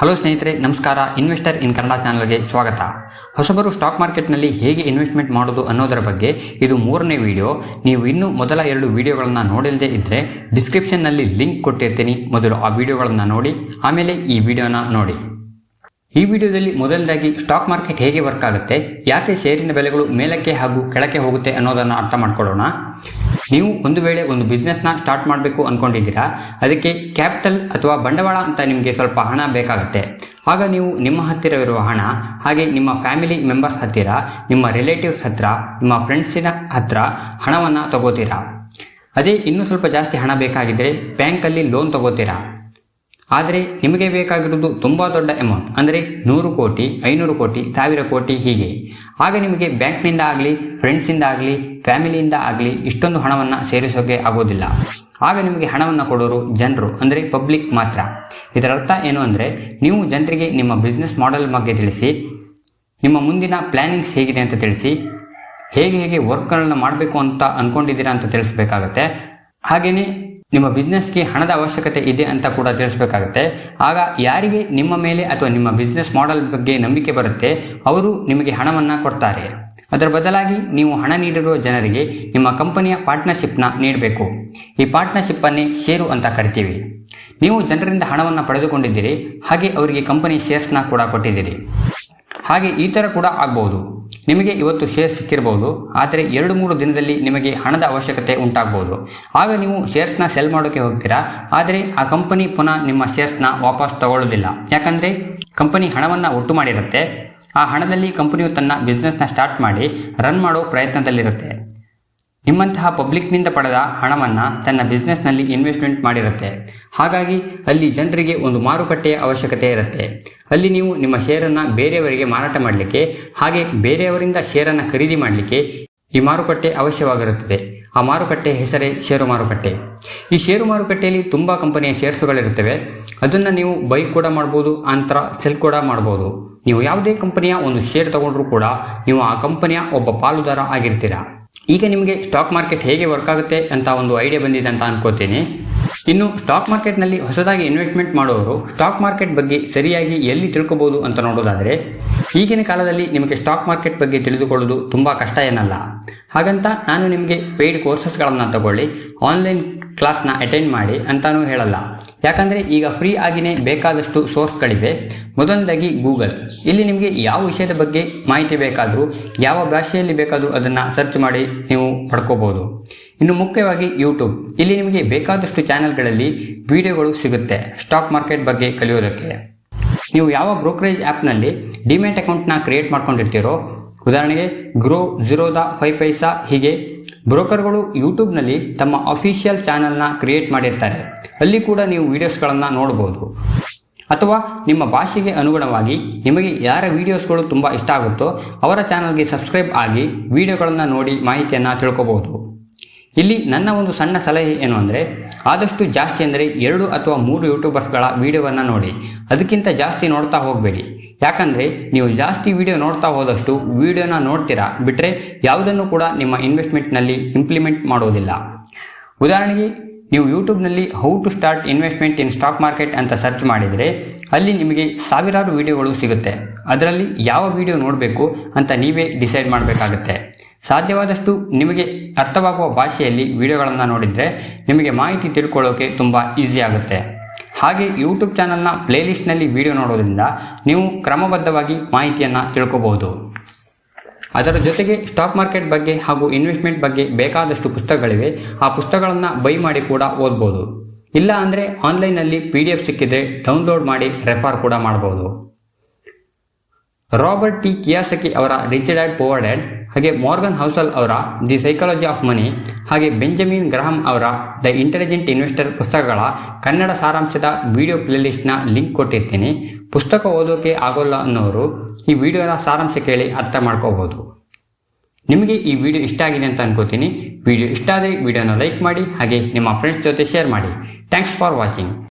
Hello ಸ್ನೇಹಿತರೆ, ನಮಸ್ಕಾರ. Investor ಇನ್ ಕನ್ನಡ ಚಾನಲ್ಗೆ ಸ್ವಾಗತ. ಹೊಸಬರು ಸ್ಟಾಕ್ ಮಾರ್ಕೆಟ್ನಲ್ಲಿ ಹೇಗೆ ಇನ್ವೆಸ್ಟ್ಮೆಂಟ್ ಮಾಡೋದು ಅನ್ನೋದರ ಬಗ್ಗೆ ಇದು ಮೂರನೇ ವಿಡಿಯೋ. ನೀವು ಇನ್ನೂ ಮೊದಲ ಎರಡು ವಿಡಿಯೋಗಳನ್ನು ನೋಡಿಲ್ಲದೆ ಇದ್ದರೆ ಡಿಸ್ಕ್ರಿಪ್ಷನ್ನಲ್ಲಿ ಲಿಂಕ್ ಕೊಟ್ಟಿರ್ತೀನಿ. ಮೊದಲು ಆ ವಿಡಿಯೋಗಳನ್ನು ನೋಡಿ, ಆಮೇಲೆ ಈ ವಿಡಿಯೋನ ನೋಡಿ. ಈ ವಿಡಿಯೋದಲ್ಲಿ ಮೊದಲದಾಗಿ ಸ್ಟಾಕ್ ಮಾರ್ಕೆಟ್ ಹೇಗೆ ವರ್ಕ್ ಆಗುತ್ತೆ, ಯಾಕೆ ಷೇರಿನ ಬೆಲೆಗಳು ಮೇಲಕ್ಕೆ ಹಾಗೂ ಕೆಳಕ್ಕೆ ಹೋಗುತ್ತೆ ಅನ್ನೋದನ್ನು ಅರ್ಥ ಮಾಡ್ಕೊಳ್ಳೋಣ. ನೀವು ಒಂದು ವೇಳೆ ಒಂದು ಬಿಸ್ನೆಸ್ನ ಸ್ಟಾರ್ಟ್ ಮಾಡಬೇಕು ಅಂದ್ಕೊಂಡಿದ್ದೀರಾ ಅದಕ್ಕೆ ಕ್ಯಾಪಿಟಲ್ ಅಥವಾ ಬಂಡವಾಳ ಅಂತ ನಿಮಗೆ ಸ್ವಲ್ಪ ಹಣ ಬೇಕಾಗುತ್ತೆ. ಆಗ ನೀವು ನಿಮ್ಮ ಹತ್ತಿರವಿರುವ ಹಣ, ಹಾಗೆ ನಿಮ್ಮ ಫ್ಯಾಮಿಲಿ ಮೆಂಬರ್ಸ್ ಹತ್ತಿರ, ನಿಮ್ಮ ರಿಲೇಟಿವ್ಸ್ ಹತ್ತಿರ ನಿಮ್ಮ ಫ್ರೆಂಡ್ಸಿನ ಹತ್ತಿರ ಹಣವನ್ನು ತಗೋತೀರಾ? ಅದೇ ಇನ್ನೂ ಸ್ವಲ್ಪ ಜಾಸ್ತಿ ಹಣ ಬೇಕಾಗಿದ್ದರೆ ಬ್ಯಾಂಕಲ್ಲಿ ಲೋನ್ ತಗೋತೀರಾ? ಆದರೆ ನಿಮಗೆ ಬೇಕಾಗಿರುವುದು ತುಂಬ ದೊಡ್ಡ ಅಮೌಂಟ್ ಅಂದರೆ ನೂರು ಕೋಟಿ, ಐನೂರು ಕೋಟಿ, ಸಾವಿರ ಕೋಟಿ ಹೀಗೆ. ಆಗ ನಿಮಗೆ ಬ್ಯಾಂಕ್ನಿಂದ ಆಗಲಿ ಫ್ರೆಂಡ್ಸಿಂದ ಆಗಲಿ, ಫ್ಯಾಮಿಲಿಯಿಂದ ಆಗಲಿ ಇಷ್ಟೊಂದು ಹಣವನ್ನು ಸೇರಿಸೋಕೆ ಆಗೋದಿಲ್ಲ. ಆಗ ನಿಮಗೆ ಹಣವನ್ನು ಕೊಡೋರು ಜನರು, ಅಂದರೆ ಪಬ್ಲಿಕ್ ಮಾತ್ರ. ಇದರ ಅರ್ಥ ಏನು ಅಂದರೆ, ನೀವು ಜನರಿಗೆ ನಿಮ್ಮ ಬಿಸ್ನೆಸ್ ಮಾಡೆಲ್ ಬಗ್ಗೆ ತಿಳಿಸಿ, ನಿಮ್ಮ ಮುಂದಿನ ಪ್ಲ್ಯಾನಿಂಗ್ಸ್ ಹೇಗಿದೆ ಅಂತ ತಿಳಿಸಿ, ಹೇಗೆ ಹೇಗೆ ವರ್ಕ್ಗಳನ್ನ ಮಾಡಬೇಕು ಅಂತ ಅಂದ್ಕೊಂಡಿದ್ದೀರಾ ಅಂತ ತಿಳಿಸ್ಬೇಕಾಗತ್ತೆ. ಹಾಗೆಯೇ ನಿಮ್ಮ ಬಿಸ್ನೆಸ್ಗೆ ಹಣದ ಅವಶ್ಯಕತೆ ಇದೆ ಅಂತ ಕೂಡ ತಿಳಿಸಬೇಕಾಗುತ್ತೆ. ಆಗ ಯಾರಿಗೆ ನಿಮ್ಮ ಮೇಲೆ ಅಥವಾ ನಿಮ್ಮ ಬಿಸ್ನೆಸ್ ಮಾಡೆಲ್ ಬಗ್ಗೆ ನಂಬಿಕೆ ಬರುತ್ತೆ, ಅವರು ನಿಮಗೆ ಹಣವನ್ನು ಕೊಡ್ತಾರೆ. ಅದರ ಬದಲಾಗಿ ನೀವು ಹಣ ನೀಡಿರುವ ಜನರಿಗೆ ನಿಮ್ಮ ಕಂಪನಿಯ ಪಾರ್ಟ್ನರ್ಶಿಪ್ನ ನೀಡಬೇಕು. ಈ ಪಾರ್ಟ್ನರ್ಶಿಪ್ಪನ್ನೇ ಷೇರು ಅಂತ ಕರಿತೀವಿ. ನೀವು ಜನರಿಂದ ಹಣವನ್ನು ಪಡೆದುಕೊಂಡಿದ್ದೀರಿ, ಹಾಗೆ ಅವರಿಗೆ ಕಂಪನಿ ಶೇರ್ಸ್ನ ಕೂಡ ಕೊಟ್ಟಿದ್ದೀರಿ. ಹಾಗೆ ಈ ಥರ ಕೂಡ ಆಗ್ಬೋದು. ನಿಮಗೆ ಇವತ್ತು ಶೇರ್ ಸಿಕ್ಕಿರಬಹುದು ಆದರೆ ಎರಡು ಮೂರು ದಿನದಲ್ಲಿ ನಿಮಗೆ ಹಣದ ಅವಶ್ಯಕತೆ ಉಂಟಾಗಬಹುದು ಆಗ ನೀವು ಶೇರ್ಸ್ನ ಸೆಲ್ ಮಾಡೋಕ್ಕೆ ಹೋಗ್ತೀರಾ? ಆದರೆ ಆ ಕಂಪನಿ ಪುನಃ ನಿಮ್ಮ ಶೇರ್ಸ್ನ ವಾಪಸ್ ತಗೊಳ್ಳೋದಿಲ್ಲ. ಯಾಕಂದರೆ ಕಂಪನಿ ಹಣವನ್ನು ಒಟ್ಟು ಮಾಡಿರುತ್ತೆ. ಆ ಹಣದಲ್ಲಿ ಕಂಪನಿಯು ತನ್ನ ಬಿಸ್ನೆಸ್ನ ಸ್ಟಾರ್ಟ್ ಮಾಡಿ ರನ್ ಮಾಡೋ ಪ್ರಯತ್ನದಲ್ಲಿರುತ್ತೆ. ನಿಮ್ಮಂತಹ ಪಬ್ಲಿಕ್ನಿಂದ ಪಡೆದ ಹಣವನ್ನು ತನ್ನ ಬಿಸ್ನೆಸ್ನಲ್ಲಿ ಇನ್ವೆಸ್ಟ್ಮೆಂಟ್ ಮಾಡಿರುತ್ತೆ. ಹಾಗಾಗಿ ಅಲ್ಲಿ ಜನರಿಗೆ ಒಂದು ಮಾರುಕಟ್ಟೆಯ ಅವಶ್ಯಕತೆ ಇರುತ್ತೆ. ಅಲ್ಲಿ ನೀವು ನಿಮ್ಮ ಶೇರನ್ನು ಬೇರೆಯವರಿಗೆ ಮಾರಾಟ ಮಾಡಲಿಕ್ಕೆ, ಹಾಗೆ ಬೇರೆಯವರಿಂದ ಶೇರನ್ನು ಖರೀದಿ ಮಾಡಲಿಕ್ಕೆ ಈ ಮಾರುಕಟ್ಟೆ ಅವಶ್ಯವಾಗಿರುತ್ತದೆ. ಆ ಮಾರುಕಟ್ಟೆ ಹೆಸರೇ ಷೇರು ಮಾರುಕಟ್ಟೆ. ಈ ಷೇರು ಮಾರುಕಟ್ಟೆಯಲ್ಲಿ ತುಂಬ ಕಂಪನಿಯ ಶೇರ್ಸ್ಗಳಿರುತ್ತವೆ ಅದನ್ನು ನೀವು ಬೈ ಕೂಡ ಮಾಡ್ಬೋದು, ಅಂತರ ಸೆಲ್ ಕೂಡ ಮಾಡ್ಬೋದು. ನೀವು ಯಾವುದೇ ಕಂಪನಿಯ ಒಂದು ಶೇರ್ ತಗೊಂಡ್ರೂ ಕೂಡ ನೀವು ಆ ಕಂಪನಿಯ ಒಬ್ಬ ಪಾಲುದಾರ ಆಗಿರ್ತೀರಾ. ಈಗ ನಿಮಗೆ ಸ್ಟಾಕ್ ಮಾರ್ಕೆಟ್ ಹೇಗೆ ವರ್ಕ್ ಆಗುತ್ತೆ ಅಂತ ಒಂದು ಐಡಿಯಾ ಬಂದಿದೆ ಅಂತ ಅನ್ಕೋತೀನಿ. ಇನ್ನು ಸ್ಟಾಕ್ ಮಾರ್ಕೆಟ್ನಲ್ಲಿ ಹೊಸದಾಗಿ ಇನ್ವೆಸ್ಟ್ಮೆಂಟ್ ಮಾಡುವವರು ಸ್ಟಾಕ್ ಮಾರ್ಕೆಟ್ ಬಗ್ಗೆ ಸರಿಯಾಗಿ ಎಲ್ಲಿ ತಿಳ್ಕೊಬೋದು ಅಂತ ನೋಡೋದಾದರೆ ಈಗಿನ ಕಾಲದಲ್ಲಿ ನಿಮಗೆ ಸ್ಟಾಕ್ ಮಾರ್ಕೆಟ್ ಬಗ್ಗೆ ತಿಳಿದುಕೊಳ್ಳೋದು ತುಂಬ ಕಷ್ಟ ಏನಲ್ಲ. ಹಾಗಂತ ನಾನು ನಿಮಗೆ ಪೇಯ್ಡ್ ಕೋರ್ಸಸ್ಗಳನ್ನು ತಗೊಳ್ಳಿ ಆನ್ಲೈನ್ ಕ್ಲಾಸ್ನ ಅಟೆಂಡ್ ಮಾಡಿ ಅಂತಾನೂ ಹೇಳಲ್ಲ. ಯಾಕಂದರೆ ಈಗ ಫ್ರೀ ಆಗಿನೇ ಬೇಕಾದಷ್ಟು ಸೋರ್ಸ್ಗಳಿವೆ ಮೊದಲನೇದಾಗಿ ಗೂಗಲ್ ಇಲ್ಲಿ ನಿಮಗೆ ಯಾವ ವಿಷಯದ ಬಗ್ಗೆ ಮಾಹಿತಿ ಬೇಕಾದರೂ, ಯಾವ ಭಾಷೆಯಲ್ಲಿ ಬೇಕಾದರೂ ಅದನ್ನು ಸರ್ಚ್ ಮಾಡಿ ನೀವು ಪಡ್ಕೋಬೋದು. ಇನ್ನು ಮುಖ್ಯವಾಗಿ ಯೂಟ್ಯೂಬ್ ಇಲ್ಲಿ ನಿಮಗೆ ಬೇಕಾದಷ್ಟು ಚಾನೆಲ್ಗಳಲ್ಲಿ ವಿಡಿಯೋಗಳು ಸಿಗುತ್ತೆ ಸ್ಟಾಕ್ ಮಾರ್ಕೆಟ್ ಬಗ್ಗೆ ಕಲಿಯೋದಕ್ಕೆ. ನೀವು ಯಾವ ಬ್ರೋಕರೇಜ್ ಆ್ಯಪ್ನಲ್ಲಿ ಡಿಮ್ಯಾಟ್ ಅಕೌಂಟ್ನ ಕ್ರಿಯೇಟ್ ಮಾಡ್ಕೊಂಡಿರ್ತೀರೋ, ಉದಾಹರಣೆಗೆ ಗ್ರೋ ಝೀರೋದ ಫೈವ್ ಪೈಸಾ ಹೀಗೆ ಬ್ರೋಕರ್ಗಳು ಯೂಟ್ಯೂಬ್ನಲ್ಲಿ ತಮ್ಮ ಅಫಿಷಿಯಲ್ ಚಾನಲ್ನ ಕ್ರಿಯೇಟ್ ಮಾಡಿರ್ತಾರೆ. ಅಲ್ಲಿ ಕೂಡ ನೀವು ವೀಡಿಯೋಸ್ಗಳನ್ನು ನೋಡ್ಬೋದು. ಅಥವಾ ನಿಮ್ಮ ಭಾಷೆಗೆ ಅನುಗುಣವಾಗಿ ನಿಮಗೆ ಯಾರ ವೀಡಿಯೋಸ್ಗಳು ತುಂಬ ಇಷ್ಟ ಆಗುತ್ತೋ ಅವರ ಚಾನಲ್ಗೆ ಸಬ್ಸ್ಕ್ರೈಬ್ ಆಗಿ ವಿಡಿಯೋಗಳನ್ನು ನೋಡಿ ಮಾಹಿತಿಯನ್ನು ತಿಳ್ಕೊಬೋದು. ಇಲ್ಲಿ ನನ್ನ ಒಂದು ಸಣ್ಣ ಸಲಹೆ ಏನು ಅಂದರೆ, ಆದಷ್ಟು ಜಾಸ್ತಿ ಅಂದರೆ ಎರಡು ಅಥವಾ ಮೂರು ಯೂಟ್ಯೂಬರ್ಸ್ಗಳ ವಿಡಿಯೋವನ್ನು ನೋಡಿ. ಅದಕ್ಕಿಂತ ಜಾಸ್ತಿ ನೋಡ್ತಾ ಹೋಗಬೇಡಿ. ಯಾಕಂದರೆ ನೀವು ಜಾಸ್ತಿ ವಿಡಿಯೋ ನೋಡ್ತಾ ಹೋದಷ್ಟು ವಿಡಿಯೋನ ನೋಡ್ತೀರಾ? ಬಿಟ್ಟರೆ ಯಾವುದನ್ನು ಕೂಡ ನಿಮ್ಮ ಇನ್ವೆಸ್ಟ್ಮೆಂಟ್ನಲ್ಲಿ ಇಂಪ್ಲಿಮೆಂಟ್ ಮಾಡೋದಿಲ್ಲ. ಉದಾಹರಣೆಗೆ, ನೀವು ಯೂಟ್ಯೂಬ್ನಲ್ಲಿ how to start investment in stock market ಅಂತ ಸರ್ಚ್ ಮಾಡಿದರೆ, ಅಲ್ಲಿ ನಿಮಗೆ ಸಾವಿರಾರು ವಿಡಿಯೋಗಳು ಸಿಗುತ್ತೆ. ಅದರಲ್ಲಿ ಯಾವ ವಿಡಿಯೋ ನೋಡಬೇಕು ಅಂತ ನೀವೇ ಡಿಸೈಡ್ ಮಾಡಬೇಕಾಗುತ್ತೆ. ಸಾಧ್ಯವಾದಷ್ಟು ನಿಮಗೆ ಅರ್ಥವಾಗುವ ಭಾಷೆಯಲ್ಲಿ ವಿಡಿಯೋಗಳನ್ನು ನೋಡಿದರೆ, ನಿಮಗೆ ಮಾಹಿತಿ ತಿಳ್ಕೊಳ್ಳೋಕೆ ತುಂಬ ಈಸಿ ಆಗುತ್ತೆ. ಹಾಗೆ ಯೂಟ್ಯೂಬ್ ಚಾನಲ್ನ ಪ್ಲೇಲಿಸ್ಟ್ನಲ್ಲಿ ವಿಡಿಯೋ ನೋಡೋದ್ರಿಂದ ನೀವು ಕ್ರಮಬದ್ಧವಾಗಿ ಮಾಹಿತಿಯನ್ನು ತಿಳ್ಕೊಬಹುದು. ಅದರ ಜೊತೆಗೆ ಸ್ಟಾಕ್ ಮಾರ್ಕೆಟ್ ಬಗ್ಗೆ ಹಾಗೂ ಇನ್ವೆಸ್ಟ್ಮೆಂಟ್ ಬಗ್ಗೆ ಬೇಕಾದಷ್ಟು ಪುಸ್ತಕಗಳಿವೆ. ಆ ಪುಸ್ತಕಗಳನ್ನು ಬೈ ಮಾಡಿ ಕೂಡ ಓದ್ಬೋದು. ಇಲ್ಲ ಅಂದರೆ ಆನ್ಲೈನಲ್ಲಿ ಪಿ ಡಿ ಎಫ್ ಸಿಕ್ಕಿದ್ರೆ ಡೌನ್ಲೋಡ್ ಮಾಡಿ ರೆಫರ್ ಕೂಡ ಮಾಡ್ಬೋದು. ರಾಬರ್ಟ್ ಟಿ ಕಿಯಾಸಕಿ ಅವರ ರಿಚ್ ಡ್ಯಾಡ್ ಪೋವರ್ ಡ್ಯಾಡ್ ಹಾಗೆ ಮಾರ್ಗನ್ ಹೌಸಲ್ ಅವರ ದಿ ಸೈಕಾಲಜಿ ಆಫ್ ಮನಿ ಹಾಗೆ ಬೆಂಜಮಿನ್ ಗ್ರಹಂ ಅವರ ದ ಇಂಟೆಲಿಜೆಂಟ್ ಇನ್ವೆಸ್ಟರ್ ಪುಸ್ತಕಗಳ ಕನ್ನಡ ಸಾರಾಂಶದ ವಿಡಿಯೋ ಪ್ಲೇಲಿಸ್ಟ್ನ ಲಿಂಕ್ ಕೊಟ್ಟಿರ್ತೀನಿ. ಪುಸ್ತಕ ಓದೋಕೆ ಆಗೋಲ್ಲ ಅನ್ನೋರು ಈ ವಿಡಿಯೋನ ಸಾರಾಂಶ ಕೇಳಿ ಅರ್ಥ ಮಾಡ್ಕೋಬೋದು. ನಿಮಗೆ ಈ ವಿಡಿಯೋ ಇಷ್ಟ ಆಗಿದೆ ಅಂತ ಅನ್ಕೋತೀನಿ. ವಿಡಿಯೋ ಇಷ್ಟ ಆದರೆ ವಿಡಿಯೋನ ಲೈಕ್ ಮಾಡಿ, ಹಾಗೆ ನಿಮ್ಮ ಫ್ರೆಂಡ್ಸ್ ಜೊತೆ ಶೇರ್ ಮಾಡಿ. Thanks for watching